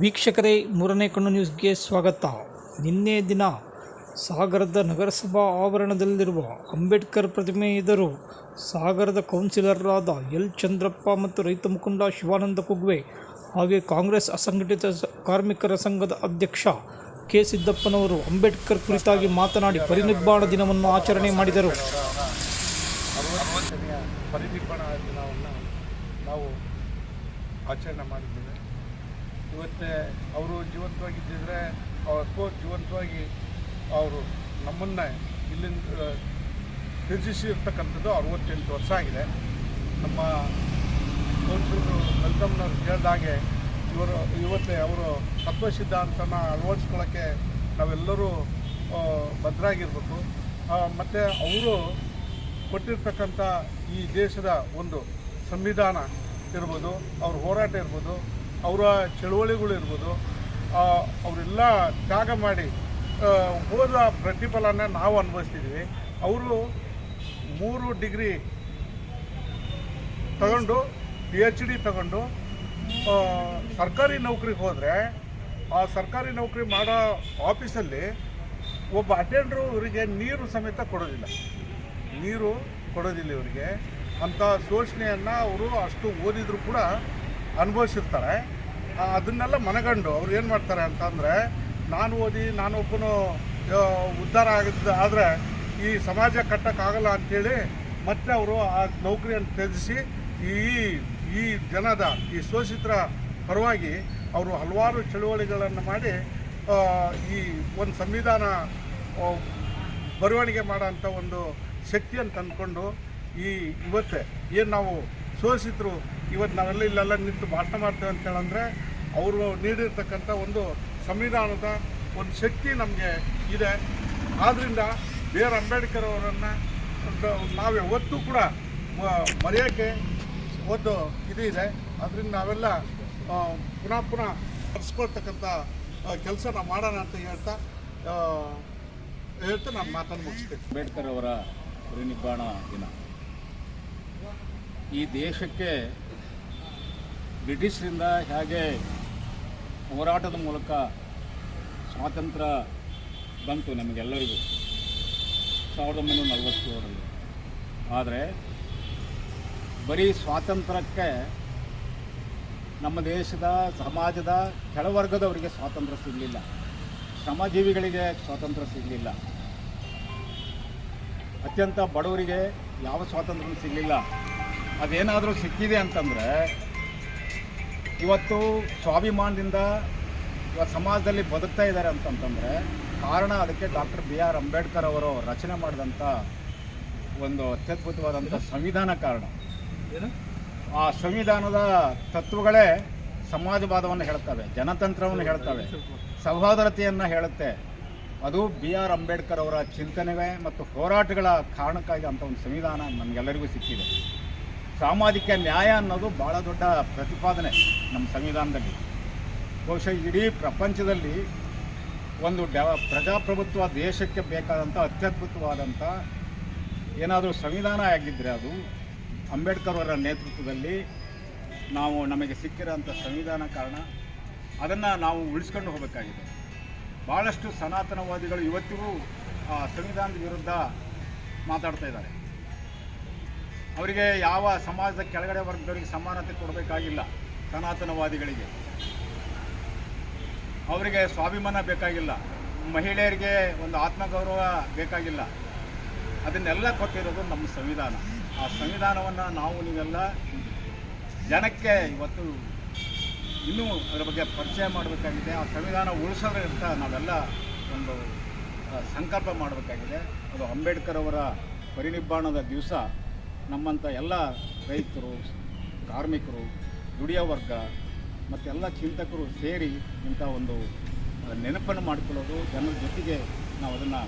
ವೀಕ್ಷಕರೇ, ಮೂರನೇ ಕಣ್ಣು ನ್ಯೂಸ್ಗೆ ಸ್ವಾಗತ. ನಿನ್ನೆ ದಿನ ಸಾಗರದ ನಗರಸಭಾ ಆವರಣದಲ್ಲಿರುವ ಅಂಬೇಡ್ಕರ್ ಪ್ರತಿಮೆ ಎದುರು ಸಾಗರದ ಕೌನ್ಸಿಲರ್ರಾದ ಎಲ್. ಚಂದ್ರಪ್ಪ ಮತ್ತು ರೈತ ಮುಖಂಡ ಶಿವಾನಂದ ಕುಗ್ವೆ ಹಾಗೆ ಕಾಂಗ್ರೆಸ್ ಅಸಂಘಟಿತ ಕಾರ್ಮಿಕರ ಸಂಘದ ಅಧ್ಯಕ್ಷ ಕೆ. ಸಿದ್ದಪ್ಪನವರು ಅಂಬೇಡ್ಕರ್ ಕುರಿತಾಗಿ ಮಾತನಾಡಿ ಪರಿನಿರ್ವಾಣ ದಿನವನ್ನು ಆಚರಣೆ ಮಾಡಿದರು. ದಿನವನ್ನು ನಾವು ಆಚರಣೆ ಮಾಡಿದ್ದೇವೆ. ಇವತ್ತೇ ಅವರು ಜೀವಂತವಾಗಿದ್ದಿದ್ರೆ ಅಥವಾ ಜೀವಂತವಾಗಿ ಅವರು ನಮ್ಮನ್ನು ಇಲ್ಲಿಂದ ತ್ಯಜಿಸಿರ್ತಕ್ಕಂಥದ್ದು ಅರವತ್ತೆಂಟು ವರ್ಷ ಆಗಿದೆ. ನಮ್ಮ ಕೌನ್ಸಿಲರು ವೆಲ್ಕಮ್ನವ್ರು ಕೇಳಿದಾಗೆ ಇವರು, ಇವತ್ತೇ ಅವರು ತತ್ವ ಸಿದ್ಧಾಂತನ ಅಳವಡಿಸ್ಕೊಳ್ಳೋಕ್ಕೆ ನಾವೆಲ್ಲರೂ ಭದ್ರಾಗಿರ್ಬೇಕು ಮತ್ತು ಅವರು ಕೊಟ್ಟಿರ್ತಕ್ಕಂಥ ಈ ದೇಶದ ಒಂದು ಸಂವಿಧಾನ ಇರ್ಬೋದು, ಅವ್ರ ಹೋರಾಟ ಇರ್ಬೋದು ಅವರ ಚಳುವಳಿಗಳಿರ್ಬೋದು ಅವರೆಲ್ಲ ತ್ಯಾಗ ಮಾಡಿ ಹೋದ ಪ್ರತಿಫಲನ ನಾವು ಅನುಭವಿಸ್ತಿದ್ವಿ. ಅವರು ಮೂರು ಡಿಗ್ರಿ ತಗೊಂಡು ಪಿ ಎಚ್ ಡಿ ತಗೊಂಡು ಸರ್ಕಾರಿ ನೌಕರಿಗೆ ಹೋದರೆ, ಆ ಸರ್ಕಾರಿ ನೌಕರಿ ಮಾಡೋ ಆಫೀಸಲ್ಲಿ ಒಬ್ಬ ಅಟೆಂಡ್ರು ಇವರಿಗೆ ನೀರು ಸಮೇತ ಕೊಡೋದಿಲ್ಲ. ನೀರು ಕೊಡೋದಿಲ್ಲ ಇವರಿಗೆ. ಅಂಥ ಶೋಷಣೆಯನ್ನು ಅವರು ಅಷ್ಟು ಓದಿದರೂ ಕೂಡ ಅನುಭವಿಸಿರ್ತಾರೆ. ಅದನ್ನೆಲ್ಲ ಮನಗಂಡು ಅವ್ರು ಏನು ಮಾಡ್ತಾರೆ ಅಂತಂದರೆ, ನಾನು ಓದಿ ನಾನೊಬ್ಬನು ಉದ್ಧಾರ ಆಗಿದ್ದ ಆದರೆ ಈ ಸಮಾಜ ಕಟ್ಟಕ್ಕಾಗಲ್ಲ ಅಂಥೇಳಿ ಮತ್ತೆ ಅವರು ಆ ನೌಕರಿಯನ್ನು ತ್ಯಜಿಸಿ ಈ ಈ ಜನದ, ಈ ಶೋಷಿತರ ಪರವಾಗಿ ಅವರು ಹಲವಾರು ಚಳುವಳಿಗಳನ್ನು ಮಾಡಿ ಈ ಒಂದು ಸಂವಿಧಾನ ಬರವಣಿಗೆ ಮಾಡೋಂಥ ಒಂದು ಶಕ್ತಿಯನ್ನು ತಂದುಕೊಂಡು ಈ ಇವತ್ತೇ ಏನು ನಾವು ಶೋಷಿತರು ಇವತ್ತು ನಾವೆಲ್ಲ ಇಲ್ಲೆಲ್ಲ ನಿಂತು ಭಾಷಣ ಮಾಡ್ತೇವೆ ಅಂತ ಹೇಳಂದ್ರೆ ಅವರು ನೀಡಿರ್ತಕ್ಕಂಥ ಒಂದು ಸಂವಿಧಾನದ ಒಂದು ಶಕ್ತಿ ನಮಗೆ ಇದೆ. ಆದ್ದರಿಂದ ಬಿ ಆರ್ ಅಂಬೇಡ್ಕರ್ ಅವರನ್ನು ನಾವು ಯಾವತ್ತೂ ಕೂಡ ಮರೆಯೋಕ್ಕೆ ಒಂದು ಇದು ಇದೆ. ಅದರಿಂದ ನಾವೆಲ್ಲ ಪುನಃ ಪುನಃ ಸ್ಮರಿಸ್ಕೊಳ್ತಕ್ಕಂಥ ಕೆಲಸ ನಾವು ಮಾಡೋಣ ಅಂತ ಹೇಳ್ತಾ ಹೇಳ್ತಾ ನಾನು ಮಾತನ್ನು ಮುಗಿಸ್ತೇನೆ. ಅಂಬೇಡ್ಕರ್ ಅವರ ಪರಿನಿಬ್ಬಾಣ ದಿನ. ಈ ದೇಶಕ್ಕೆ ಬ್ರಿಟಿಷರಿಂದ ಹೇಗೆ ಹೋರಾಟದ ಮೂಲಕ ಸ್ವಾತಂತ್ರ್ಯ ಬಂತು ನಮಗೆಲ್ಲರಿಗೂ? ಸಾವಿರದ ಒಂಬೈನೂರ ನಲವತ್ತೇಳರಲ್ಲಿ. ಆದರೆ ಬರೀ ಸ್ವಾತಂತ್ರ್ಯಕ್ಕೆ ನಮ್ಮ ದೇಶದ, ಸಮಾಜದ ಕೆಳವರ್ಗದವರಿಗೆ ಸ್ವಾತಂತ್ರ್ಯ ಸಿಗಲಿಲ್ಲ. ಶ್ರಮಜೀವಿಗಳಿಗೆ ಸ್ವಾತಂತ್ರ್ಯ ಸಿಗಲಿಲ್ಲ. ಅತ್ಯಂತ ಬಡವರಿಗೆ ಯಾವ ಸ್ವಾತಂತ್ರ್ಯ ಸಿಗಲಿಲ್ಲ. ಅದೇನಾದರೂ ಸಿಕ್ಕಿದೆ ಅಂತಂದರೆ ಇವತ್ತು ಸ್ವಾಭಿಮಾನದಿಂದ ಇವತ್ತು ಸಮಾಜದಲ್ಲಿ ಬದುಕ್ತಾ ಇದ್ದಾರೆ ಅಂತಂತಂದರೆ ಕಾರಣ ಅದಕ್ಕೆ ಡಾಕ್ಟರ್ ಬಿ ಆರ್ ಅಂಬೇಡ್ಕರ್ ಅವರು ರಚನೆ ಮಾಡಿದಂಥ ಒಂದು ಅತ್ಯದ್ಭುತವಾದಂಥ ಸಂವಿಧಾನ ಕಾರಣ. ಆ ಸಂವಿಧಾನದ ತತ್ವಗಳೇ ಸಮಾಜವಾದವನ್ನು ಹೇಳ್ತವೆ ಜನತಂತ್ರವನ್ನು ಹೇಳ್ತವೆ ಸಹೋದರತೆಯನ್ನು ಹೇಳುತ್ತೆ. ಅದು ಬಿ ಆರ್ ಅಂಬೇಡ್ಕರ್ ಅವರ ಚಿಂತನೆಗೆ ಮತ್ತು ಹೋರಾಟಗಳ ಕಾರಣಕ್ಕಾಗಿ ಅಂಥ ಒಂದು ಸಂವಿಧಾನ ನಮಗೆಲ್ಲರಿಗೂ ಸಿಕ್ಕಿದೆ. ಸಾಮಾಜಿಕ ನ್ಯಾಯ ಅನ್ನೋದು ಭಾಳ ದೊಡ್ಡ ಪ್ರತಿಪಾದನೆ ನಮ್ಮ ಸಂವಿಧಾನದಲ್ಲಿ. ಬಹುಶಃ ಇಡೀ ಪ್ರಪಂಚದಲ್ಲಿ ಒಂದು ಡೆವ ಪ್ರಜಾಪ್ರಭುತ್ವ ದೇಶಕ್ಕೆ ಬೇಕಾದಂಥ ಅತ್ಯದ್ಭುತವಾದಂಥ ಏನಾದರೂ ಸಂವಿಧಾನ ಆಗಿದ್ದರೆ ಅದು ಅಂಬೇಡ್ಕರ್ ಅವರ ನೇತೃತ್ವದಲ್ಲಿ ನಾವು ನಮಗೆ ಸಿಕ್ಕಿರೋಂಥ ಸಂವಿಧಾನ ಕಾರಣ ಅದನ್ನು ನಾವು ಉಳಿಸ್ಕೊಂಡು ಹೋಗಬೇಕಾಗಿದೆ. ಭಾಳಷ್ಟು ಸನಾತನವಾದಿಗಳು ಇವತ್ತಿಗೂ ಆ ಸಂವಿಧಾನದ ವಿರುದ್ಧ ಮಾತಾಡ್ತಾ ಇದ್ದಾರೆ. ಅವರಿಗೆ ಯಾವ ಸಮಾಜದ ಕೆಳಗಡೆ ವರ್ಗದವರಿಗೆ ಸಮಾನತೆ ಕೊಡಬೇಕಾಗಿಲ್ಲ ಸನಾತನವಾದಿಗಳಿಗೆ. ಅವರಿಗೆ ಸ್ವಾಭಿಮಾನ ಬೇಕಾಗಿಲ್ಲ. ಮಹಿಳೆಯರಿಗೆ ಒಂದು ಆತ್ಮಗೌರವ ಬೇಕಾಗಿಲ್ಲ. ಅದನ್ನೆಲ್ಲ ಕೊಟ್ಟಿರೋದು ನಮ್ಮ ಸಂವಿಧಾನ. ಆ ಸಂವಿಧಾನವನ್ನು ನಾವು ನೀವೆಲ್ಲ ಜನಕ್ಕೆ ಇವತ್ತು ಇನ್ನೂ ಅದರ ಬಗ್ಗೆ ಪರಿಚಯ ಮಾಡಬೇಕಾಗಿದೆ. ಆ ಸಂವಿಧಾನ ಉಳಿಸೋದ್ರಿಂದ ನಾವೆಲ್ಲ ಒಂದು ಸಂಕಲ್ಪ ಮಾಡಬೇಕಾಗಿದೆ. ಅದು ಅಂಬೇಡ್ಕರ್ ಅವರ ಪರಿನಿಬ್ಬಾಣದ ದಿವಸ. ನಮ್ಮಂಥ ಎಲ್ಲ ರೈತರು, ಕಾರ್ಮಿಕರು, ದುಡಿಯೋ ವರ್ಗ ಮತ್ತೆಲ್ಲ ಚಿಂತಕರು ಸೇರಿ ಇಂಥ ಒಂದು ನೆನಪನ್ನು ಮಾಡಿಕೊಳ್ಳೋದು, ಜನರ ಜೊತೆಗೆ ನಾವು ಅದನ್ನು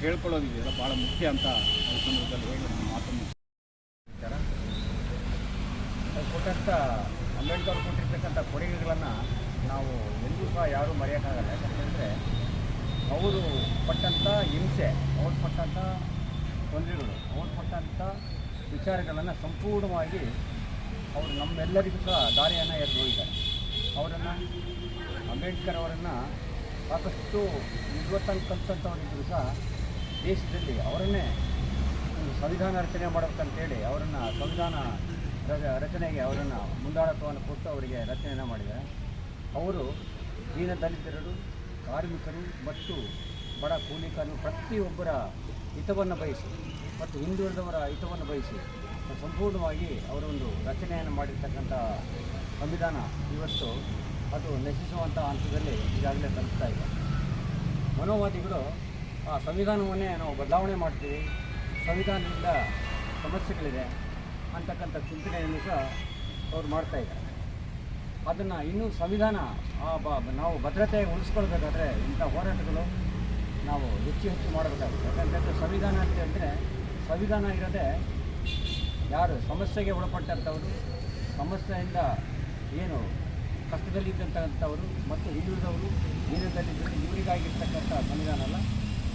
ಹೇಳ್ಕೊಳ್ಳೋದು ಇದೆಯಲ್ಲ ಭಾಳ ಮುಖ್ಯ ಅಂತ ಈ ಸಂದರ್ಭದಲ್ಲಿ ಹೇಳಿ ನಮ್ಮ ಮಾತನ್ನು ಕೊಟ್ಟಂಥ ಅಂಬೇಡ್ಕರ್ ಕೊಟ್ಟಿರ್ತಕ್ಕಂಥ ಕೊಡುಗೆಗಳನ್ನು ನಾವು ಎಂದೂ ಸಹ ಯಾರೂ ಮರೆಯೋಕ್ಕಾಗಲ್ಲ. ಯಾಕಂತಂದರೆ ಅವರು ಪಟ್ಟಂಥ ಹಿಂಸೆ, ಅವ್ರು ಪಟ್ಟಂಥ ತೊಂದರೆಗಳು, ಅವ್ರು ಪಟ್ಟಂಥ ವಿಚಾರಗಳನ್ನು ಸಂಪೂರ್ಣವಾಗಿ ಅವರು ನಮ್ಮೆಲ್ಲರಿಗೂ ಸಹ ದಾರಿಯನ್ನು ಎದ್ದು ಹೋಗಿದ್ದಾರೆ. ಅವರನ್ನು ಅಂಬೇಡ್ಕರ್ ಅವರನ್ನು ಸಾಕಷ್ಟು ವಿದ್ವತ್ತನ್ನು ಸಹ ದೇಶದಲ್ಲಿ ಅವರನ್ನೇ ಒಂದು ಸಂವಿಧಾನ ರಚನೆ ಮಾಡಬೇಕಂತೇಳಿ ಅವರನ್ನು ಸಂವಿಧಾನ ರಚನೆಗೆ ಅವರನ್ನು ಮುಂದಾಳತ್ವವನ್ನು ಕೊಟ್ಟು ಅವರಿಗೆ ರಚನೆಯನ್ನು ಮಾಡಿದ್ದಾರೆ. ಅವರು ದೀನ ದಲಿತರು, ಕಾರ್ಮಿಕರು ಮತ್ತು ಬಡ ಕೂಲಿಕರು ಪ್ರತಿಯೊಬ್ಬರ ಹಿತವನ್ನು ಬಯಸಿ ಮತ್ತು ಹಿಂದುಳಿದವರ ಹಿತವನ್ನು ಬಯಸಿ ಸಂಪೂರ್ಣವಾಗಿ ಅವರೊಂದು ರಚನೆಯನ್ನು ಮಾಡಿರ್ತಕ್ಕಂಥ ಸಂವಿಧಾನ ಇವತ್ತು ಅದು ನಶಿಸುವಂಥ ಹಂತದಲ್ಲಿ ಈಗಾಗಲೇ ತಲುಪ್ತಾ ಇದೆ. ಮನೋವಾದಿಗಳು ಆ ಸಂವಿಧಾನವನ್ನೇ ನಾವು ಬದಲಾವಣೆ ಮಾಡ್ತೀವಿ, ಸಂವಿಧಾನದಿಂದ ಸಮಸ್ಯೆಗಳಿದೆ ಅಂತಕ್ಕಂಥ ಚಿಂತನೆಯನ್ನು ಸಹ ಅವ್ರು ಮಾಡ್ತಾ ಇದ್ದಾರೆ. ಅದನ್ನು ಇನ್ನೂ ಸಂವಿಧಾನ ಆ ನಾವು ಭದ್ರತೆ ಉಳಿಸ್ಕೊಳ್ಬೇಕಾದ್ರೆ ಇಂಥ ಹೋರಾಟಗಳು ನಾವು ಹೆಚ್ಚು ಹೆಚ್ಚು ಮಾಡಬೇಕಾಗುತ್ತೆ. ಯಾಕಂತಂದರೆ ಸಂವಿಧಾನ ಅಂತ ಹೇಳಿದ್ರೆ ಸಂವಿಧಾನ ಇರದೆ ಯಾರು ಸಮಸ್ಯೆಗೆ ಒಳಪಟ್ಟಂಥವರು, ಸಮಸ್ಯೆಯಿಂದ ಏನು ಕಷ್ಟದಲ್ಲಿದ್ದಂಥವರು ಮತ್ತು ಹಿಂದುಳಿದವರು ಇದ್ದರೆ ಇವರಿಗಾಗಿರ್ತಕ್ಕಂಥ ಸಂವಿಧಾನ ಅಲ್ಲ.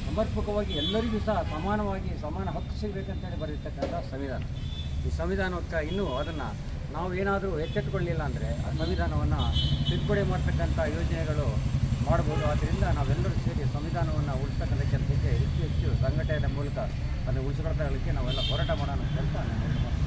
ಸಮರ್ಪಕವಾಗಿ ಎಲ್ಲರಿಗೂ ಸಹ ಸಮಾನವಾಗಿ ಸಮಾನ ಹಕ್ಕು ಸಿಗಬೇಕಂತೇಳಿ ಬರೆದಿರ್ತಕ್ಕಂಥ ಸಂವಿಧಾನ. ಈ ಸಂವಿಧಾನಕ್ಕೆ ಇನ್ನೂ ಅದನ್ನು ನಾವು ಏನಾದರೂ ಎಚ್ಚೆತ್ತುಕೊಳ್ಳಿಲ್ಲ ಅಂದರೆ ಆ ಸಂವಿಧಾನವನ್ನು ತಿದ್ದುಪಡಿ ಮಾಡ್ತಕ್ಕಂಥ ಯೋಜನೆಗಳು ಮಾಡ್ಬೋದು ಆದ್ದರಿಂದ ನಾವೆಲ್ಲರೂ ಸೇರಿ ಸಂವಿಧಾನವನ್ನು ಉಳಿಸ್ತಕ್ಕಂಥ ಕೆಲಸಕ್ಕೆ ಹೆಚ್ಚು ಹೆಚ್ಚು ಸಂಘಟನೆ ಮೂಲಕ ಅದನ್ನು ಉಳಿಸ್ಕೊಳ್ತಾ ಇರಲಿಕ್ಕೆ ನಾವೆಲ್ಲ ಹೋರಾಟ ಮಾಡೋಣ ಅಂತ ನಾನು.